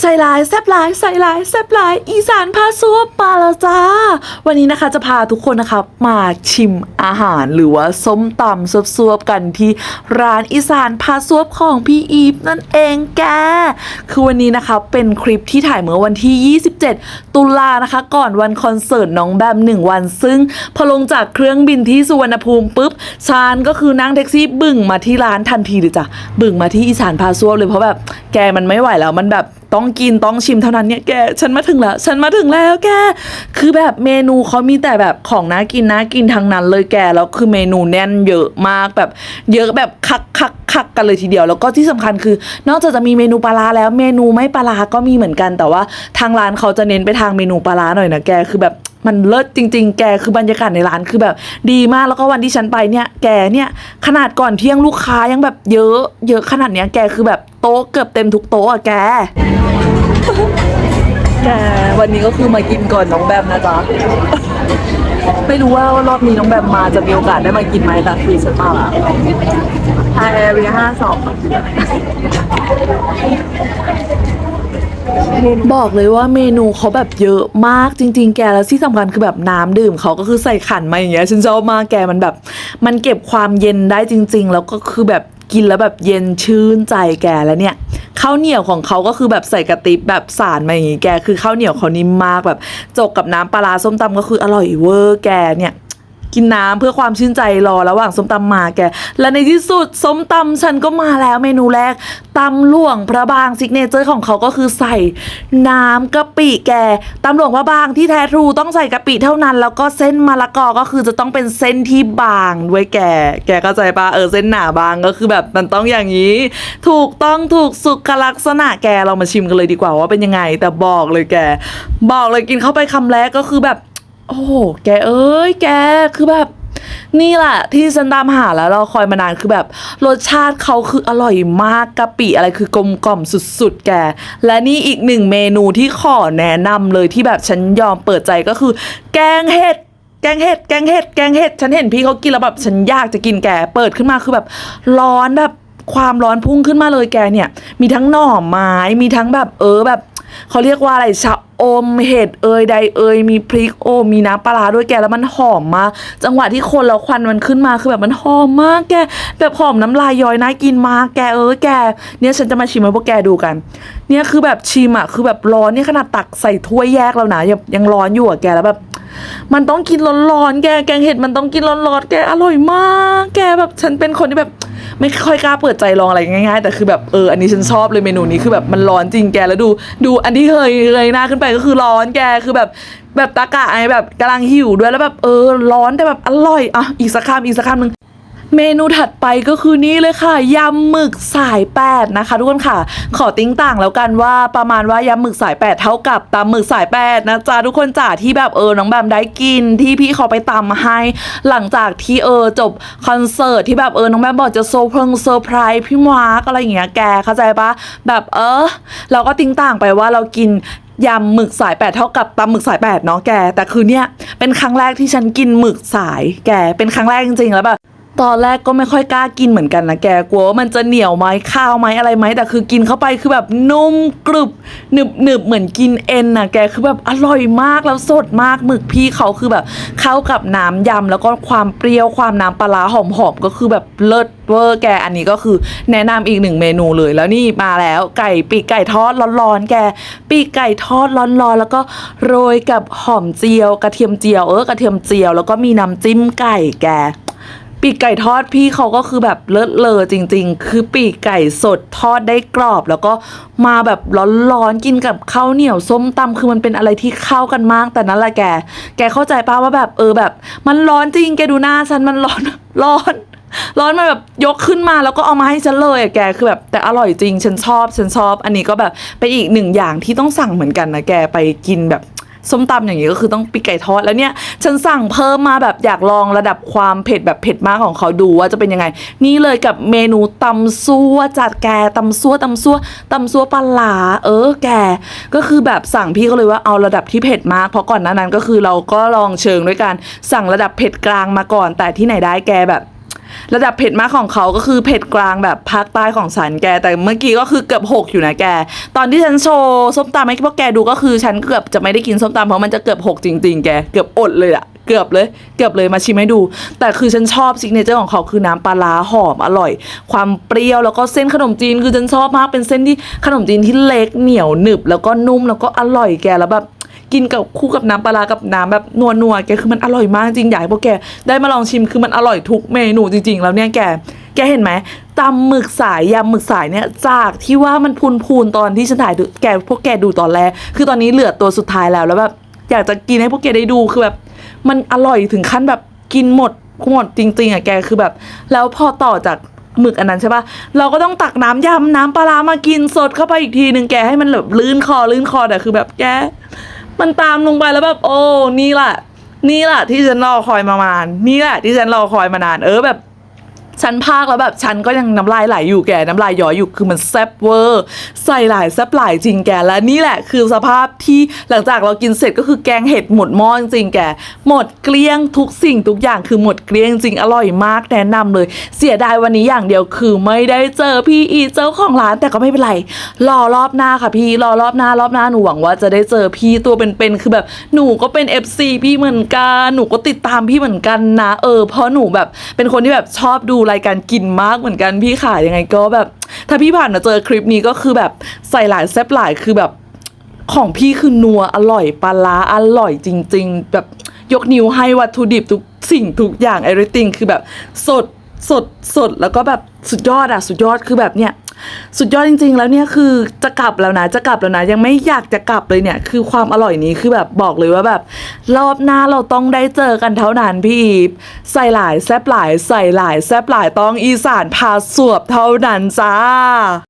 ใส่ลายแซบลายใส่ลายแซบลายอีสานพาซัวมาแล้วจ้า วันนี้นะคะจะพาทุกคนนะคะมาชิมอาหารหรือว่าส้มตำซวบๆกันที่ร้านอีสานพาซัวของพี่อีฟนั่นเองแก คือวันนี้นะคะเป็นคลิปที่ถ่ายเมื่อวันที่ 27 ตุลานะคะ ก่อนวันคอนเสิร์ตน้องแบมหนึ่งวัน ซึ่งพอลงจากเครื่องบินที่สุวรรณภูมิปุ๊บชานก็คือนั่งแท็กซี่บึ่งมาที่ร้านทันทีเลยจ้ะบึ่งมาที่อีสานพาซัวเลยเพราะแบบแกมันไม่ไหวแล้วมันแบบ ต้องกินต้องชิมเท่านั้นเนี่ยแกฉันมาถึงแล้ว ฉันมาถึงแล้วแกคือแบบเมนูเขามีแต่แบบของน่ากินน่ากินทั้งนั้นเลยแกแล้วคือเมนูแน่นเยอะมากแบบเยอะแบบคักคัก คักกันเลยทีเดียว แล้วก็ที่สำคัญคือ นอกจากจะมีเมนูปลาแล้วเมนูไม่ปลาก็มีเหมือนกัน แต่ว่าทางร้านเขาจะเน้นไปทางเมนูปลาหน่อยนะแกคือแบบมันเลิศจริง ๆ แกคือบรรยากาศในร้านคือแบบ ดีมากแล้วก็วันที่ฉันไปเนี่ย แกเนี่ยขนาดก่อนเที่ยงลูกค้ายังแบบเยอะเยอะขนาดเนี้ยแกคือแบบโต๊ะเกือบเต็มทุกโต๊ะอะแก แกวันนี้ก็คือมากินก่อนน้องแบมนะจ๊ะ ไม่รู้ว่ารอบนี้น้องแบมมาจะมีโอกาสได้มากินไหมแต่คือฉันมาละไทยแอเรียห้าสองบอกเลยว่าเมนูเขาแบบเยอะมากจริง ๆ แกแล้วที่สำคัญคือแบบน้ำดื่มเขาก็คือใส่ขันมาอย่างเงี้ยฉันชอบมากแกมันแบบ มันเก็บความเย็นได้จริง ๆ แล้วก็คือแบบ กินแล้วแบบเย็นชื่นใจแกแล้วเนี่ยข้าวเหนียวของเขาก็คือแบบใส่กระติบแบบสารมาอย่างงี้แกคือข้าวเหนียวเขานิ่มมากแบบจกกับน้ำปลาร้าส้มตำก็คืออร่อยเวอร์แกเนี่ย กินน้ำเพื่อความชื่นใจรอระหว่างส้มตำมาแก และในที่สุดส้มตำฉันก็มาแล้วเมนูแรกตำหลวงพระบางซิกเนเจอร์ของเขาก็คือใส่น้ำกะปิแกตำหลวงพระบางที่แท้ทรูต้องใส่กะปิเท่านั้น แล้วก็เส้นมะละกอก็คือจะต้องเป็นเส้นที่บางด้วยแก แกเข้าใจปะเออเส้นหนาบางก็คือแบบมันต้องอย่างนี้ ถูกต้องถูกสุขลักษณะแกเรามาชิมกันเลยดีกว่าว่าเป็นยังไง แต่บอกเลยแก บอกเลยกินเข้าไปคำแรกก็คือแบบ โอ้โห แกเอ้ย แก คือแบบ นี่แหละ ที่ฉันตามหาแล้วเราคอยมานานคือแบบ รสชาติเขาคืออร่อยมากกะปิอะไรคือกลมกล่อมสุดๆ แก และนี่อีกหนึ่งเมนูที่ขอแนะนำเลยที่แบบฉันยอมเปิดใจก็คือ แกงเห็ดแกงเห็ดแกงเห็ดแกงเห็ดฉันเห็นพี่เขากินแล้วแบบฉันอยากจะกินแกเปิดขึ้นมาคือแบบร้อนแบบความร้อนพุ่งขึ้นมาเลยแกเนี่ย มีทั้งหน่อไม้มีทั้งแบบเออแบบ เขาเรียกว่าอะไรชะอมเห็ดเอยใดเอยมีพริกโอมมีน้ำปลาด้วยแกแล้วมันหอมมากจังหวะที่คนแล้วควันมันขึ้นมาคือแบบมันหอมมากแกแบบหอมน้ำลายย้อยน่ากินมากแกเออแก เนี่ยฉันจะมาชิมให้พวกแกดูกัน เนี่ยคือแบบชิมอะคือแบบร้อนเนี่ยขนาดตักใส่ถ้วยแยกแล้วนะยังยังร้อนอยู่อะแกแล้วแบบ มันต้องกินร้อนๆแกแกงเห็ดมันต้องกินร้อนๆแกอร่อยมาก แกแบบฉันเป็นคนที่แบบ ไม่ค่อยกล้าเปิดใจลองอะไรง่ายๆ แต่คือแบบเอออันนี้ฉันชอบเลยเมนูนี้คือแบบมันร้อนจริงแกแล้วดู ดูอันที่เคยเลยหน้าขึ้นไปก็คือร้อนแกคือแบบแบบตากะไอแบบกำลังหิวด้วยแล้วแบบเออร้อนแต่แบบอร่อยอะอีกสักคำอีกสักคำหนึ่ง เมนูถัดไปก็คือนี่เลยค่ะยำหมึกสายแปดนะคะทุกคนค่ะ ขอติ้งต่างแล้วกันว่าประมาณว่ายำหมึกสายแปดเท่ากับตำหมึกสายแปดนะจ๊ะทุกคนจ๋าที่แบบเออน้องแบมได้กินที่พี่เขาไปตำมาให้ หลังจากที่เออจบคอนเสิร์ตที่แบบเออน้องแบมบอกจะโซเพลงเซอร์ไพรส์พี่มาร์กอะไรอย่างเงี้ยแกเข้าใจปะแบบเออ เราก็ติ้งต่างไปว่าเรากินยำหมึกสายแปดเท่ากับตำหมึกสายแปดเนาะแก แต่คือเนี่ยเป็นครั้งแรกที่ฉันกินหมึกสายแกเป็นครั้งแรกจริงๆแล้วแบบ ตอนแรกก็ไม่ค่อยกล้ากินเหมือนกันนะแกกลัวว่ามันจะเหนียวไหมข้าวไหมอะไรไหมแต่คือกินเข้าไปคือแบบนุ่มกรึบหนึบหนึบเหมือนกินเอ็นนะแกคือแบบอร่อยมากแล้วสดมากหมึกพี่เขาคือแบบเข้ากับน้ำยำแล้วก็ความเปรี้ยวความน้ำปลาร้าหอมๆก็คือแบบเลิศเวอร์แกอันนี้ก็คือแนะนำอีกหนึ่งเมนูเลยแล้วนี่มาแล้วไก่ปีกไก่ทอดร้อนๆแกปีกไก่ทอดร้อนๆแล้วก็โรยกับหอมเจียว กระเทียมเจียวเออกระเทียมเจียว แล้วก็มีน้ำจิ้มไก่แก ปีกไก่ทอดพี่เขาก็คือแบบเลิศเลอจริง ๆ คือปีกไก่สดทอดได้กรอบ แล้วก็มาแบบร้อนๆกินกับข้าวเหนียวส้มตำคือมันเป็นอะไรที่เข้ากันมาก แต่นั่นแหละแก แกเข้าใจป้าว่าแบบเออแบบ มันร้อนจริง แกดูหน้าฉันมันร้อนร้อนร้อนมาแบบยกขึ้นมาแล้วก็เอามาให้ฉันเลยอะแกคือแบบแต่อร่อยจริงฉันชอบฉันชอบ อันนี้ก็แบบเป็นอีกหนึ่งอย่างที่ต้องสั่งเหมือนกันนะแกไปกินแบบ ส้มตำอย่างนี้ก็คือต้องปีกไก่ทอดแล้วเนี่ยฉันสั่งเพิ่มมาแบบอยากลองระดับความเผ็ดแบบเผ็ดมากของเขาดูว่าจะเป็นยังไง นี่เลยกับเมนูตำซั่วจัดแกตำซั่วตำซั่วตำซั่วปลาเออแกก็คือแบบสั่งพี่ก็เลยว่าเอาระดับที่เผ็ดมากเพราะก่อนหน้านั้นก็คือเราก็ลองเชิงด้วยการสั่งระดับเผ็ดกลางมาก่อน แต่ที่ไหนได้แกแบบ ระดับเผ็ดมากของเขาก็คือเผ็ดกลางแบบภาคใต้ของฉันแก แต่เมื่อกี้ก็คือเกือบหกอยู่นะแก ตอนที่ฉันโชว์ส้มตำให้พวกแกดูก็คือฉันเกือบจะไม่ได้กินส้มตำเพราะมันจะเกือบหกจริง ๆ แก เกือบอดเลยอะเกือบเลยเกือบเลยมาชิมให้ดู แต่คือฉันชอบซิกเนเจอร์ของเขาคือน้ำปลาร้าหอมอร่อย ความเปรี้ยวแล้วก็เส้นขนมจีนคือฉันชอบมากเป็นเส้นที่ขนมจีนที่เล็กเหนียวหนึบแล้วก็นุ่มแล้วก็อร่อยแกแล้วแบบ กินกับคู่กับน้ำปลากับน้ำแบบนัวนัวแกคือมันอร่อยมากจริงอยากให้พวกแกได้มาลองชิมคือมันอร่อยทุกเมนูจริง ๆ แล้วเนี่ยแกแกเห็นไหมตำหมึกสายยำหมึกสายเนี่ยจากที่ว่ามันพูนพูนๆตอนที่ฉันถ่ายดูแกพวกแกดูตอนแรกคือตอนนี้เหลือตัวสุดท้ายแล้วแล้วแบบอยากจะกินให้พวกแกได้ดูคือแบบมันอร่อยถึงขั้นแบบกินหมดหมดจริง ๆอะแกคือแบบ แล้วพอต่อจากหมึกอันนั้นใช่ปะเราก็ต้องตักน้ำยำน้ำปลาร้ามากินสดเข้าไปอีกทีหนึ่งแกให้มันแบบลื่นคอลื่นคอแต่คือแบบแก มันตามลงไปแล้วแบบโอ้นี่แหละนี่แหละที่ฉันรอคอยมานานนี่แหละที่ฉันรอคอยมานาน เออแบบ ฉันพากแล้วแบบฉันก็ยังน้ำลายไหลอยู่แกน้ำลายย้อยอยู่คือมันแซ่บเวอร์ ใส่หลายแซ่บหลายจริงแกและนี่แหละคือสภาพที่หลังจากเรากินเสร็จก็คือแกงเห็ดหมดหม้อจริงแกหมดเกลี้ยงทุกสิ่งทุกอย่างคือหมดเกลี้ยงจริงอร่อยมากแนะนำเลย เสียดายวันนี้อย่างเดียวคือไม่ได้เจอพี่อีเจ้าของร้านแต่ก็ไม่เป็นไรรอรอบหน้าค่ะพี่รอรอบหน้ารอบหน้าหนูหวังว่าจะได้เจอพี่ตัวเป็นๆคือแบบหนูก็เป็น FC พี่เหมือนกันหนูก็ติดตามพี่เหมือนกันนะ เออเพราะหนูแบบเป็นคนที่แบบชอบดูรายการกินมากเหมือนกันพี่ขายยังไงก็แบบ ถ้าพี่ผ่านมาเจอคลิปนี้ก็คือแบบใส่หลายแซบหลายคือแบบของพี่คือนัวอร่อยปลาร้าอร่อยจริง ๆ แบบยกนิ้วให้วัตถุดิบทุกสิ่งทุกอย่าง everything คือแบบสดสดสดแล้วก็แบบสุดยอดอะสุดยอดคือแบบเนี่ย สุดยอดจริง ๆ แล้วเนี่ยคือจะกลับแล้วนะจะกลับแล้วนะยังไม่อยากจะกลับเลยเนี่ย คือความอร่อยนี้คือแบบบอกเลยว่าแบบ รอบหน้าเราต้องได้เจอกันเท่านั้นพี่อีฟใส่หลายแซบหลายใส่หลายแซบหลายต้องอีสานพาสวบเท่านั้นจ้า